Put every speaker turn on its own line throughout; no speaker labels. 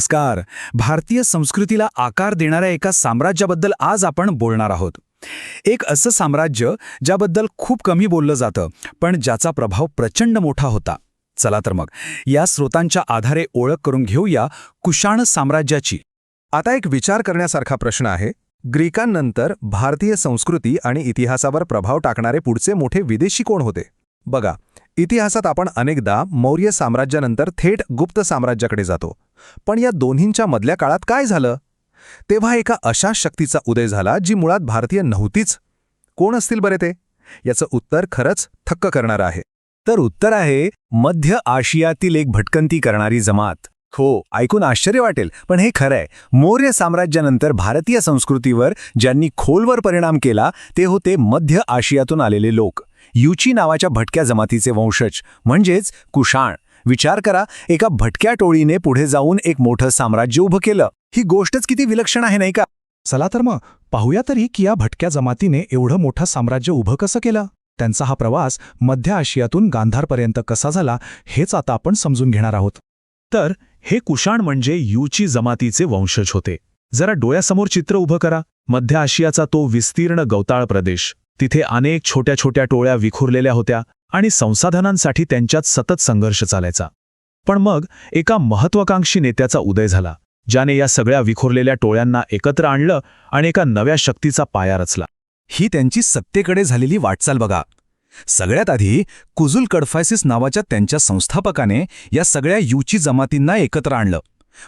नमस्कार. भारतीय संस्कृतीला आकार देणाऱ्या एका साम्राज्याबद्दल आज आपण बोलणार आहोत. एक असं साम्राज्य ज्याबद्दल खूप कमी बोललं जातं पण ज्याचा प्रभाव प्रचंड मोठा होता. चला तर मग या स्रोतांच्या आधारे ओळख करून घेऊया कुशाण साम्राज्याची.
आता एक विचार करण्यासारखा प्रश्न आहे. ग्रीकांनंतर भारतीय संस्कृती आणि इतिहासावर प्रभाव टाकणारे पुढचे मोठे विदेशी कोण होते? बघा इतिहासात आपण अनेकदा मौर्य साम्राज्यानंतर थेट गुप्त साम्राज्याकडे जातो. पण या दोन्हींच्या मधल्या काळात काय झालं? तेव्हा एका अशा शक्तीचा उदय झाला जी मुळात भारतीय नव्हतीच. कोण असतील बरे ते? याचं उत्तर खरंच थक्क करणार आहे.
तर उत्तर आहे मध्य आशियातील एक भटकंती करणारी जमात. हो ऐकून आश्चर्य वाटेल पण हे खरंय. मौर्य साम्राज्यानंतर भारतीय संस्कृतीवर ज्यांनी खोलवर परिणाम केला ते होते मध्य आशियातून आलेले लोक. युची नावाच्या भटक्या जमातीचे वंशज म्हणजेच कुशाण विचार करा एका भटक्या टोळीने पुढे जाऊन एक मोठं साम्राज्य उभं केलं. ही गोष्टच किती विलक्षण आहे नाही का?
चला तर मग पाहूया तरी की या भटक्या जमातीने एवढं मोठं साम्राज्य उभं कसं केलं? त्यांचा हा प्रवास मध्य आशियातून गांधारपर्यंत कसा झाला हेच आता आपण समजून घेणार आहोत.
तर हे कुशाण म्हणजे यूची जमातीचे वंशज होते. जरा डोळ्यासमोर चित्र उभं करा. मध्य आशियाचा तो विस्तीर्ण गवताळ प्रदेश. तिथे अनेक छोट्या छोट्या टोळ्या विखुरलेल्या होत्या आणि संसाधनांसाठी त्यांच्यात सतत संघर्ष चालायचा. पण मग एका महत्वाकांक्षी नेत्याचा उदय झाला ज्याने या सगळ्या विखुरलेल्या टोळ्यांना एकत्र आणलं आणि एका नव्या शक्तीचा पाया रचला.
ही त्यांची सत्तेकडे झालेली वाटचाल बघा. सगळ्यात आधी कुजुल कडफायसिस नावाच्या त्यांच्या संस्थापकाने या सगळ्या युची जमातींना एकत्र आणलं.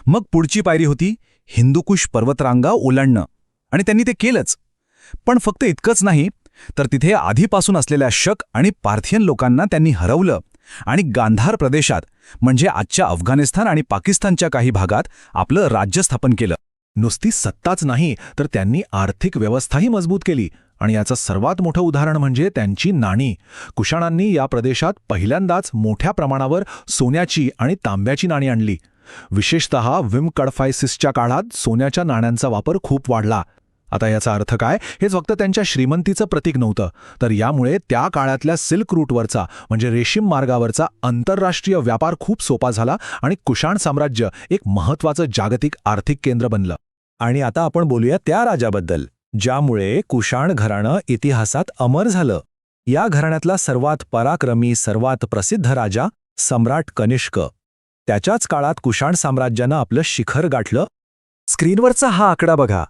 मग पुढची पायरी होती हिंदुकुश पर्वतरांगा ओलांडणं. आणि त्यांनी ते केलंच. पण फक्त इतकंच नाही तर तिथे आधीपासून असलेल्या शक आणि पार्थियन लोकांना त्यांनी हरवलं. आणि गांधार प्रदेशात म्हणजे आजच्या अफगाणिस्तान आणि पाकिस्तानच्या काही भागात आपलं राज्य स्थापन केलं.
नुसती सत्ताच नाही तर त्यांनी आर्थिक व्यवस्थाही मजबूत केली. आणि याचं सर्वात मोठं उदाहरण म्हणजे त्यांची नाणी. कुशाणांनी या प्रदेशात पहिल्यांदाच मोठ्या प्रमाणावर सोन्याची आणि तांब्याची नाणी आणली. विशेषत विम कडफायसिसच्या काळात सोन्याच्या नाण्यांचा वापर खूप वाढला. आता याचा अर्थ काय? हेच फक्त त्यांच्या श्रीमंतीचं प्रतीक नव्हतं. तर यामुळे त्या काळातल्या सिल्क रूटवरचा म्हणजे रेशीम मार्गावरचा आंतरराष्ट्रीय व्यापार खूप सोपा झाला आणि कुशाण साम्राज्य एक महत्त्वाचं जागतिक आर्थिक केंद्र बनलं.
आणि आता आपण बोलूया त्या राजाबद्दल ज्यामुळे कुशाण घराणं इतिहासात अमर झालं. या घराण्यातला सर्वात पराक्रमी सर्वात प्रसिद्ध राजा सम्राट कनिष्क. त्याच्याच काळात कुशाण साम्राज्यानं आपलं शिखर गाठलं. स्क्रीनवरचा हा आकडा बघा.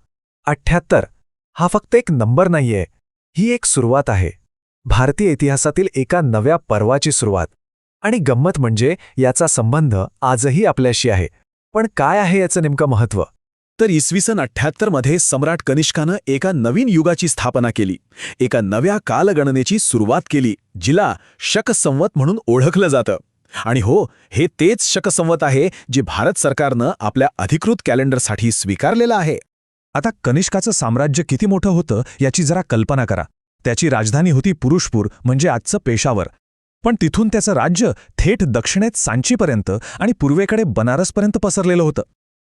अठ्ठ्याहत्तर हा फक्त एक नंबर नाहीये. ही एक सुरुवात आहे. भारतीय इतिहासातील एका नव्या पर्वाची सुरुवात. आणि गंमत म्हणजे याचा संबंध आजही आपल्याशी आहे. पण काय आहे याचं नेमकं महत्त्व?
तर इसवी सन अठ्ठ्याहत्तरमध्ये सम्राट कनिष्कानं एका नवीन युगाची स्थापना केली. एका नव्या कालगणनेची सुरुवात केली जिला शकसंवत म्हणून ओळखलं जातं. आणि हो हे तेच शकसंवत आहे जे भारत सरकारनं आपल्या अधिकृत कॅलेंडरसाठी स्वीकारलेलं आहे.
आता कनिष्काचं साम्राज्य किती मोठं होतं याची जरा कल्पना करा. त्याची राजधानी होती पुरुषपूर म्हणजे आजचं पेशावर. पण तिथून त्याचं राज्य थेट दक्षिणेत सांचीपर्यंत आणि पूर्वेकडे बनारसपर्यंत पसरलेलं होतं.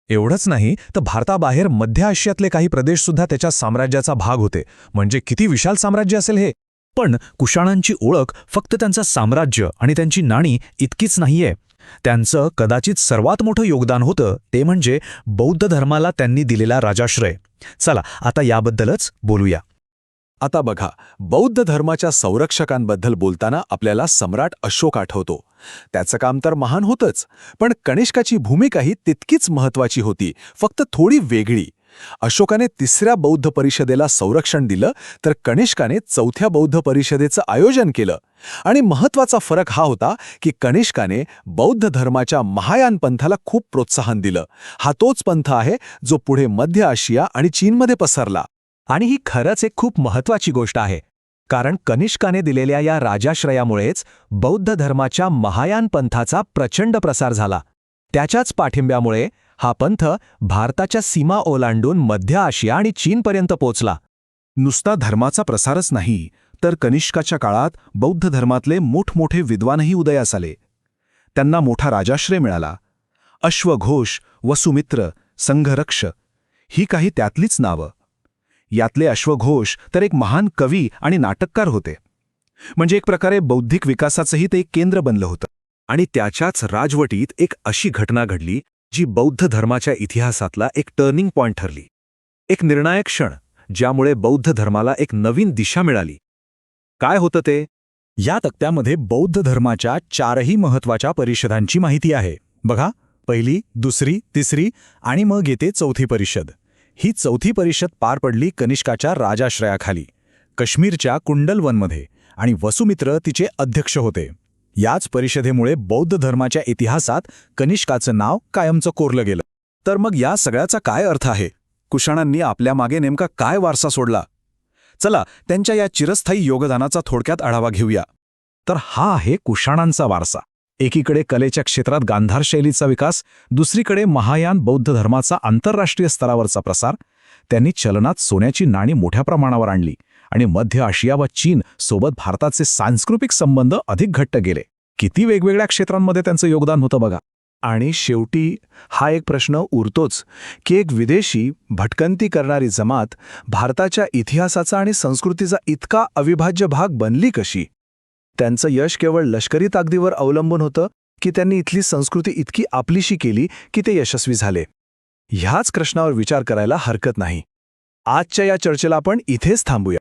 एवढंच नाही तर भारताबाहेर मध्य आशियातले काही प्रदेशसुद्धा त्याच्या साम्राज्याचा भाग होते. म्हणजे किती विशाल साम्राज्य असेल हे?
पण कुशाणांची ओळख फक्त त्यांचं साम्राज्य आणि त्यांची नाणी इतकीच नाहीये. त्यांचं कदाचित सर्वात मोठं योगदान होतं ते म्हणजे बौद्ध धर्माला त्यांनी दिलेला राजाश्रय. चला आता याबद्दलच बोलूया.
आता बघा बौद्ध धर्माच्या संरक्षकांबद्दल बोलताना आपल्याला सम्राट अशोक आठवतो. त्याचं काम तर महान होतंच पण कनिष्काची भूमिकाही तितकीच महत्वाची होती फक्त थोडी वेगळी. अशोकाने तिसऱ्या बौद्ध परिषदेला संरक्षण दिलं तर कनिष्काने चौथ्या बौद्ध परिषदेचं आयोजन केलं. आणि महत्त्वाचा फरक हा होता की कनिष्काने बौद्ध धर्माच्या महायान पंथाला खूप प्रोत्साहन दिलं. हा तोच पंथ आहे जो पुढे मध्य आशिया आणि चीनमध्ये पसरला.
आणि ही खरंच एक खूप महत्वाची गोष्ट आहे. कारण कनिष्काने दिलेल्या या राजाश्रयामुळेच बौद्ध धर्माच्या महायान पंथाचा प्रचंड प्रसार झाला. त्याच्याच पाठिंब्यामुळे हा पंथ भारताच्या सीमा ओलांडून मध्य आशिया आणि चीनपर्यंत पोचला.
नुसता धर्माचा प्रसारच नाही तर कनिष्काच्या काळात बौद्ध धर्मातले मोठमोठे विद्वानही उदयास आले. त्यांना मोठा राजाश्रय मिळाला. अश्वघोष वसुमित्र संघरक्ष ही काही त्यातलीच नावं. यातले अश्वघोष तर एक महान कवी आणि नाटककार होते. म्हणजे एक प्रकारे बौद्धिक विकासाचंही ते एक केंद्र बनलं होतं. आणि त्याच्याच राजवटीत एक अशी घटना घडली
जी बौद्ध धर्माच्या इतिहासातला एक टर्निंग पॉइंट ठरली. एक निर्णायक क्षण ज्यामुळे बौद्ध धर्माला एक नवीन दिशा मिळाली. काय होतं ते?
या तक्त्यामध्ये बौद्ध धर्माच्या चारही महत्त्वाच्या परिषदांची माहिती आहे. बघा पहिली दुसरी तिसरी आणि मग येते चौथी परिषद. ही चौथी परिषद पार पडली कनिष्काच्या राजाश्रयाखाली काश्मीरच्या कुंडलवनमध्ये आणि वसुमित्र तिचे अध्यक्ष होते. याच परिषदेमुळे बौद्ध धर्माच्या इतिहासात कनिष्काचं नाव कायमचं कोरलं गेलं.
तर मग या सगळ्याचा काय अर्थ आहे? कुशाणांनी आपल्या मागे नेमका काय वारसा सोडला? चला त्यांच्या या चिरस्थायी योगदानाचा थोडक्यात आढावा घेऊया.
तर हा आहे कुशाणांचा वारसा. एकीकडे कलेच्या क्षेत्रात गांधार शैलीचा विकास दुसरीकडे महायान बौद्ध धर्माचा आंतरराष्ट्रीय स्तरावरचा प्रसार. त्यांनी चलनात सोन्याची नाणी मोठ्या प्रमाणावर आणली. आणि मध्य आशिया व चीन सोबत भारताचे सांस्कृतिक संबंध अधिक घट्ट गेले. किती वेगवेगळ्या क्षेत्रांमध्ये त्यांचं योगदान होतं बघा.
आणि शेवटी हा एक प्रश्न उरतोच की एक विदेशी भटकंती करणारी जमात भारताच्या इतिहासाचा आणि संस्कृतीचा इतका अविभाज्य भाग बनली कशी? त्यांचं यश केवळ लष्करी ताकदीवर अवलंबून होतं की त्यांनी इथली संस्कृती इतकी आपलीशी केली की ते यशस्वी झाले? ह्याच प्रश्नावर विचार करायला हरकत नाही. आजच्या या चर्चेला आपण इथेच थांबूया.